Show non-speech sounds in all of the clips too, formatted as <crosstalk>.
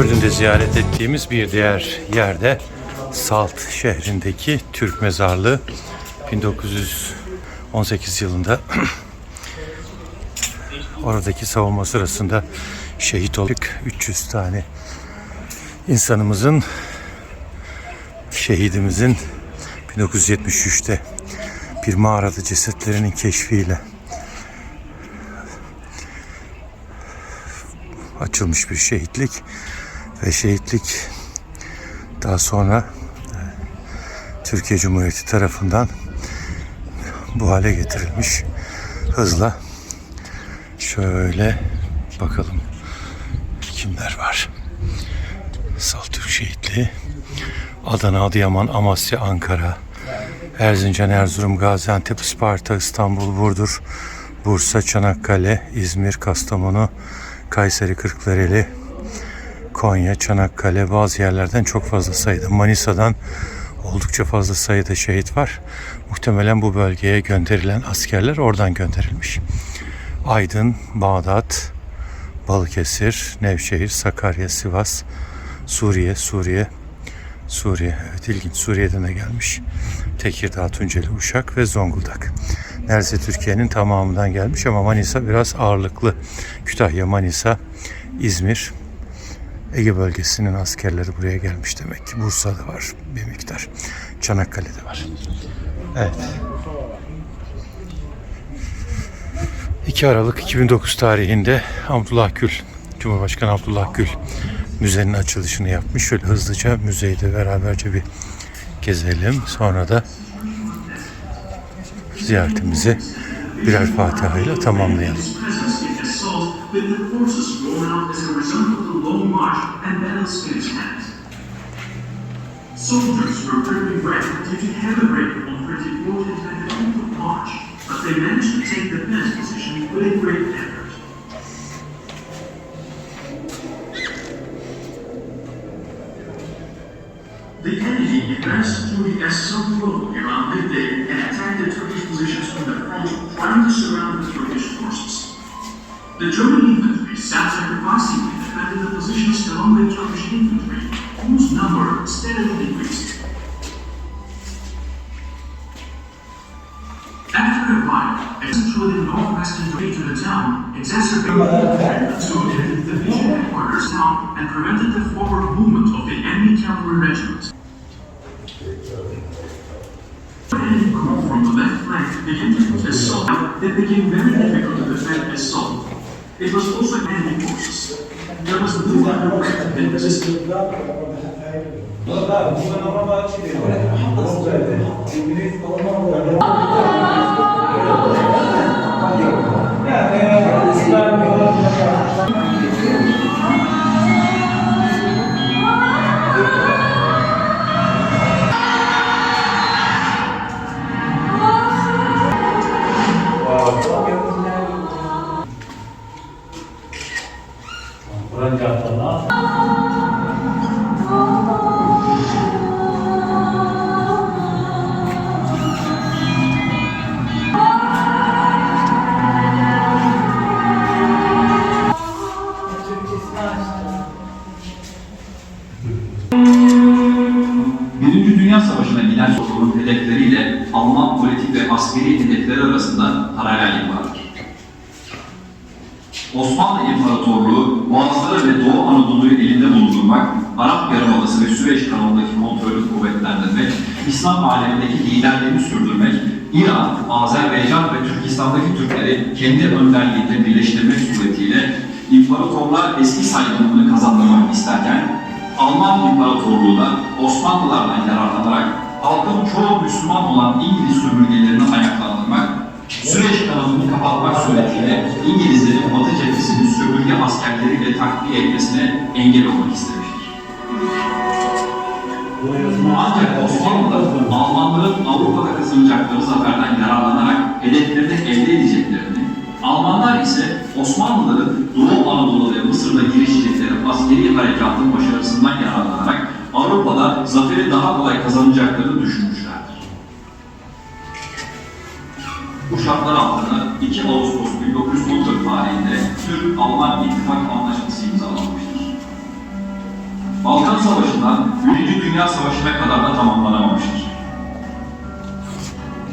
Ürdün'de ziyaret ettiğimiz bir diğer yerde Salt şehrindeki Türk mezarlığı 1918 yılında <clears throat> oradaki savunma sırasında şehit olduk. 300 tane insanımızın şehidimizin 1973'te bir mağarada cesetlerinin keşfiyle açılmış bir şehitlik ve şehitlik daha sonra e, Türkiye Cumhuriyeti tarafından bu hale getirilmiş. Hızla şöyle bakalım kimler var. Saltürk şehitliği. Adana, Adıyaman, Amasya, Ankara Erzincan, Erzurum, Gaziantep, Isparta, İstanbul, Burdur, Bursa, Çanakkale, İzmir, Kastamonu, Kayseri, Kırklareli, Konya, Çanakkale bazı yerlerden çok fazla sayıda. Manisa'dan oldukça fazla sayıda şehit var. Muhtemelen bu bölgeye gönderilen askerler oradan gönderilmiş. Aydın, Bağdat, Balıkesir, Nevşehir, Sakarya, Sivas, Suriye, Suriye, Suriye. Evet ilginç. Suriye'den de gelmiş. Tekirdağ, Tunceli, Uşak ve Zonguldak. Neredeyse Türkiye'nin tamamından gelmiş ama Manisa biraz ağırlıklı. Kütahya, Manisa, İzmir, Ege bölgesinin askerleri buraya gelmiş demek ki. Bursa'da var bir miktar. Çanakkale'de var. Evet. 2 Aralık 2009 tarihinde Abdullah Gül, Cumhurbaşkanı Abdullah Gül müzenin açılışını yapmış. Şöyle hızlıca müzeyi de beraberce bir gezelim. Sonra da ziyaretimizi birer Fatiha ile tamamlayalım. With the forces worn out as a result of the long march and battles finished at. Soldiers were dripping wet due to heavy rain on 24th and 25th of March, but they managed to take the best position with great effort. The enemy advanced through the Assam road around midday and attacked the Turkish positions from the front, trying to surround. The German infantry self-sacrificingly defended the positions along with Turkish infantry, whose number steadily decreased. After a while, a through the northwestern way to the town exacerbated to the division headquarters town and prevented the forward movement of the enemy cavalry regiment. enemy group from the left flank began to assault. It became very difficult to defend assault. It was also many courses. There was no one just Yeah, politik ve askeri hedefleri arasında paralellik vardır. Osmanlı İmparatorluğu Boğazları ve Doğu Anadolu'yu elinde bulundurmak, Arap Yarımadası ve Süveyş kanalındaki kontrolü kuvvetlendirmek, İslam alemindeki liderliğini sürdürmek, İran, Azerbaycan ve Türkistan'daki Türkleri kendi önderliğinde birleştirmek suretiyle imparatorluğa eski saygınlığını kazandırmak isterken Alman İmparatorluğu da Osmanlılardan yararlanarak halkın çoğu Müslüman olan İngiliz sömürgelerini ayaklandırmak, Süreç kanalını kapatmak suretiyle İngilizlerin Batı cephesini sömürge askerleriyle takviye etmesine engel olmak istemiştir. Ancak Osmanlılar Almanların Avrupa'da kazanacakları zaferden yararlanarak hedeflerini elde edeceklerini, Almanlar ise Osmanlıların Doğu Anadolu ve Mısır'da girişecekleri askeri harekatın başarısından yararlanarak Avrupa'da zaferi daha kolay kazanacaklarını düşünmüşlerdir. Bu şartlar altında 2 Ağustos 1914 tarihinde Türk-Alman İttifak Anlaşması imzalanmıştır. Balkan Savaşı'ndan Birinci Dünya Savaşı'na kadar da tamamlanamamıştır.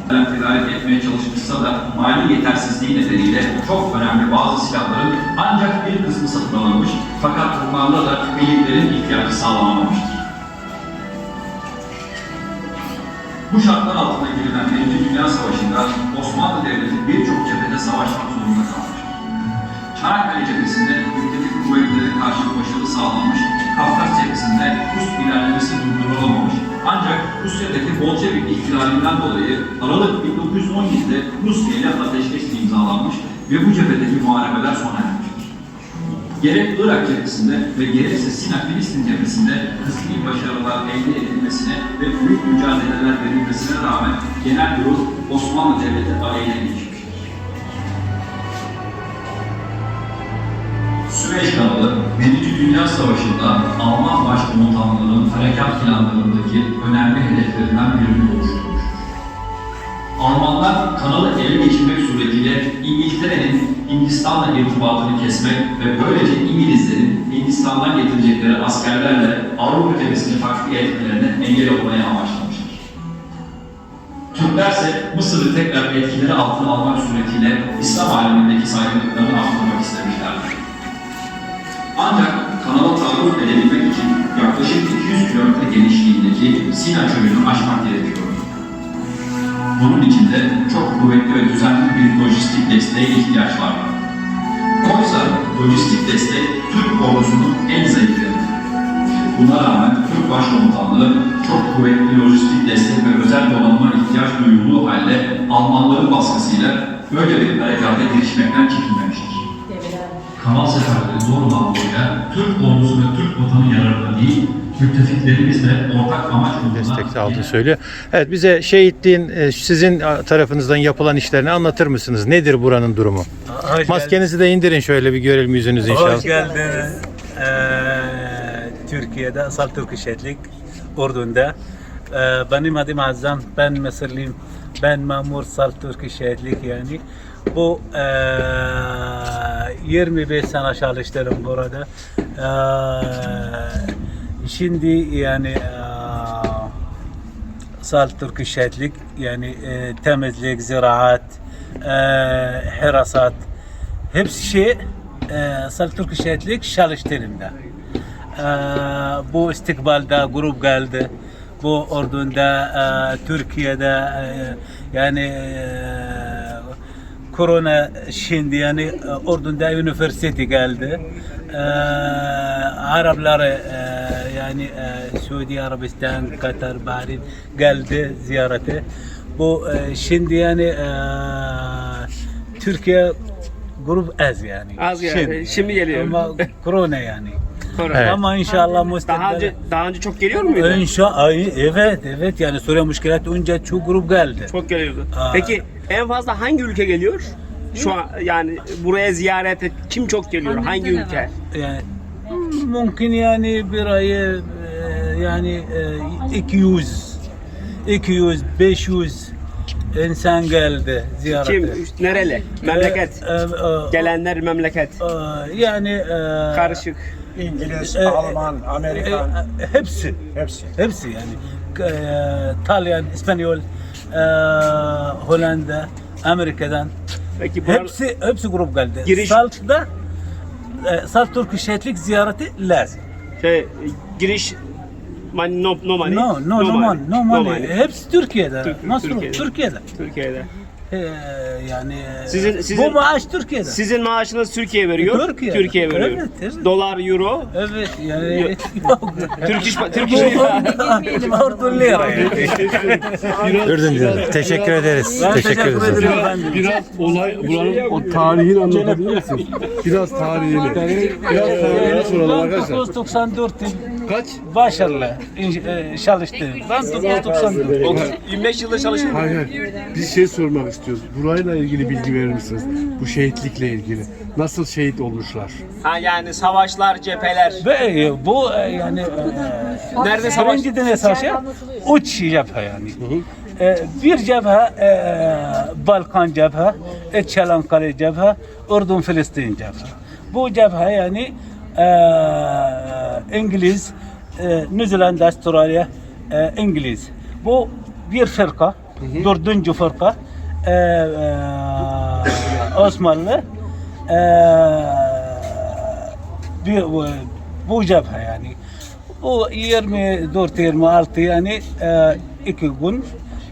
tedarik etmeye çalışmışsa da mali yetersizliği nedeniyle çok önemli bazı silahların ancak bir kısmı satın alınmış fakat bunlarla da birliklerin ihtiyacı sağlanamamıştır. Bu şartlar altında girilen Birinci Dünya Savaşı'nda Osmanlı Devleti birçok cephede savaşmak zorunda kalmıştır. Çanakkale cephesinde müttefik kuvvetlere karşı başarı sağlanmış, Kafkas cephesinde Rus ilerlemesi durdurulamamış. Ancak Rusya'daki Bolşevik ihtilalinden dolayı Aralık 1917'de Rusya ile ateşkes imzalanmış ve bu cephedeki muharebeler sona ermiştir. Gerek Irak cephesinde ve gerekse Sina-Filistin cephesinde kısmi başarılar elde edilmesine ve büyük mücadeleler verilmesine rağmen genel durum Osmanlı Devleti aleyhine geçmiştir. Süveyş kanalı, Birinci Dünya Savaşı'nda Alman başkomutanlığının harekat planlarındaki önemli hedeflerinden birini oluşturmuştur. Almanlar kanalı ele geçirmek suretiyle İngiltere'nin Hindistan'la irtibatını kesmek ve böylece İngilizlerin Hindistan'dan getirecekleri askerlerle Avrupa cephesini takviye etmelerine engel olmaya amaçlamıştır. Türkler ise Mısır'ı tekrar etkileri altına almak suretiyle İslam alemindeki saygınlıklarını arttırmak istemişlerdir. Ancak kanala taarruz edebilmek için yaklaşık 200 kilometre genişliğindeki Sina çölünü aşmak gerekiyordu. Bunun için de çok kuvvetli ve düzenli bir lojistik desteğe ihtiyaç vardı. Oysa lojistik destek Türk ordusunun en zayıf yanıydı. Buna rağmen Türk Başkomutanlığı çok kuvvetli lojistik destek ve özel donanıma ihtiyaç duyulduğu halde Almanların baskısıyla böyle bir harekata girişmekten çekinmemiştir. Kanal seferleri doğrudan doğruya Türk ordusu ve Türk vatanı yararına değil, müttefiklerimizle ortak amaç destek sağladığı söylüyor. Evet bize şehitliğin e, sizin tarafınızdan yapılan işlerini anlatır mısınız? Nedir buranın durumu? Hoş Maskenizi de indirin şöyle bir görelim yüzünüzü inşallah. Hoş geldiniz. Ee, Türkiye'de asal Türk şehitlik Ürdün'de. Ee, benim adım Azam. Ben Mısırlıyım. Ben memur sal Türk şehitlik yani. Bu ee, 25 sene çalıştım burada. Ee, şimdi yani şehitlik yani e, temizlik, ziraat, e, hirasat hepsi şey e, sal Türk şehitlik çalıştığımda. E, bu istikbalda grup geldi. Bu Ürdün'de, e, Türkiye'de e, yani e, korona şimdi yani Ürdün'de üniversite geldi. Araplar e, yani e, Suudi Arabistan, Katar, Bahreyn geldi ziyarete. Bu e, şimdi yani e, Türkiye grup az yani. Az yani, şimdi geliyor. Ama korona yani. Korona. Evet. Ama inşallah müstakbel. Daha önce daha önce çok geliyor muydu? İnşa ay evet evet yani Suriye müşkilat önce çok grup geldi. Çok geliyordu. Aa. Peki en fazla hangi ülke geliyor? Şu an yani buraya ziyarete kim çok geliyor? Hangi ülke? Yani mümkün yani bir ayı e, yani e, 200 200 500 insan geldi ziyarete. Kim? Nereli? Memleket. E, e, e, Gelenler memleket. e, yani e, Karışık. İngiliz, e, Alman, Amerikan, e, hepsi hepsi. hepsi yani e, İtalyan, İspanyol, e, Hollanda, Amerika'dan Peki bu hepsi hepsi grup geldi. Giriş- Salt'da Salt Türk şehitlik ziyareti lazım. şey, giriş man, no, no money. No, no, no, money, no money. Hepsi Türkiye'de. Türk- Nasıl? Türkiye'de. Türkiye'de. Türkiye'de. Ee, yani e, Sizin- sizin- bu maaş Türkiye'de. Sizin maaşınız Türkiye veriyor. Türkiye. Türkiye veriyor. Evet, evet. Dolar, euro. Evet yani Türk iş Türk iş Ordun lira yani. Ürdün diyorum. Teşekkür ederiz. Ben teşekkür, teşekkür ederiz. ederim efendim. Biraz olay buranın o tarihini anlatabilir misin? Biraz tarihini. Biraz tarihini soralım arkadaşlar. 994 Kaç? başarılı inş- e, çalıştım. Ben 994. 25 yıldır çalışıyorum. Hayır hayır. Biz şey sormak istiyoruz. Burayla ilgili bilgi verir misiniz? Bu şehitlikle ilgili. Nasıl şehit olmuşlar? Ha yani savaşlar, cepheler. Ve e, bu e, yani e, Nerede savaş? Birinci Dünya Savaşı üç cephe yani. E, bir cephe e, Balkan cephe, e, Çanakkale cephe, Ürdün Filistin cephe. Bu cephe yani e, İngiliz, e, New Zealand, Avustralya, e, İngiliz. Bu bir fırka, dördüncü fırka. E, e, Osmanlı e, bir, bu, cephe yani. Bu 24-26 yani e, iki gün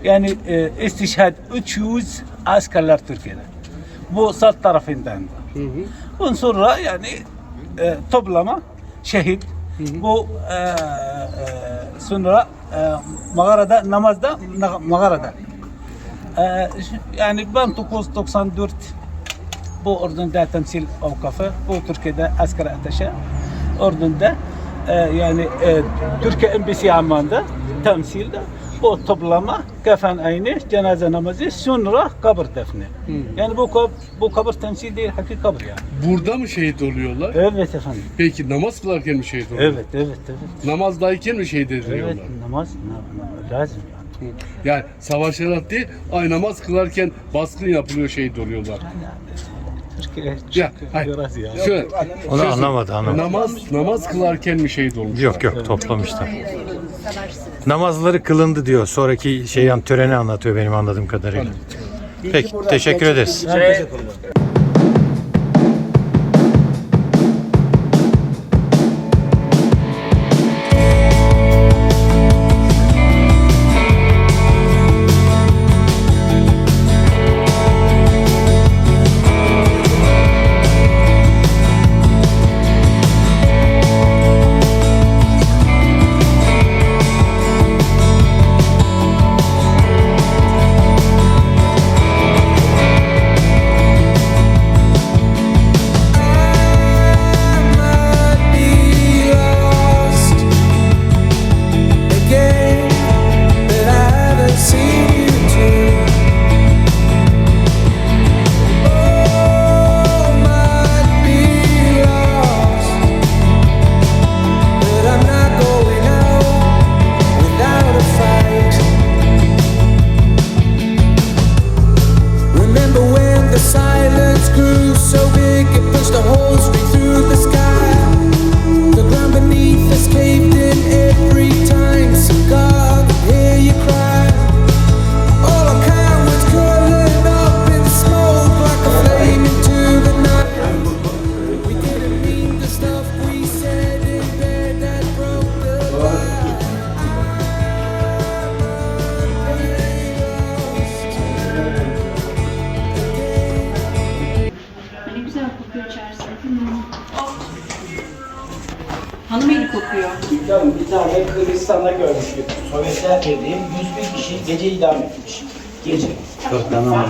yani e, istişhad 300 askerler Türkiye'de. Bu salt tarafından. Bundan sonra yani e, toplama şehit. Bu e, e, sonra e, mağarada namazda na- mağarada. E, yani ben 994 bu ordunda temsil avkafı, bu Türkiye'de asker ateşe ordunda e, yani e, Türkiye Embisi Amman'da temsilde bu toplama kefen aynı cenaze namazı sonra kabir defni. Yani bu kab- bu kabir temsil değil hakiki kabir yani. Burada mı şehit oluyorlar? Evet efendim. Peki namaz kılarken mi şehit oluyorlar? Evet evet evet. Namazdayken mi şehit ediliyorlar? Evet namaz na- na- lazım yani. Yani savaşarak değil, ay namaz kılarken baskın yapılıyor şehit oluyorlar. Türkiye Ya, çok hayır. biraz ya. Şöyle, Onu şöyle- anlamadı, anlamadı. Namaz, namaz kılarken mi şehit olmuş? Yok yok toplamışlar. Namazları kılındı diyor. Sonraki şey yani töreni anlatıyor benim anladığım kadarıyla. Peki teşekkür ederiz. Kırgızistan'da görmüştük. Sovyetler Birliği 101 kişi gece idam etmiş. Gece. Tamam.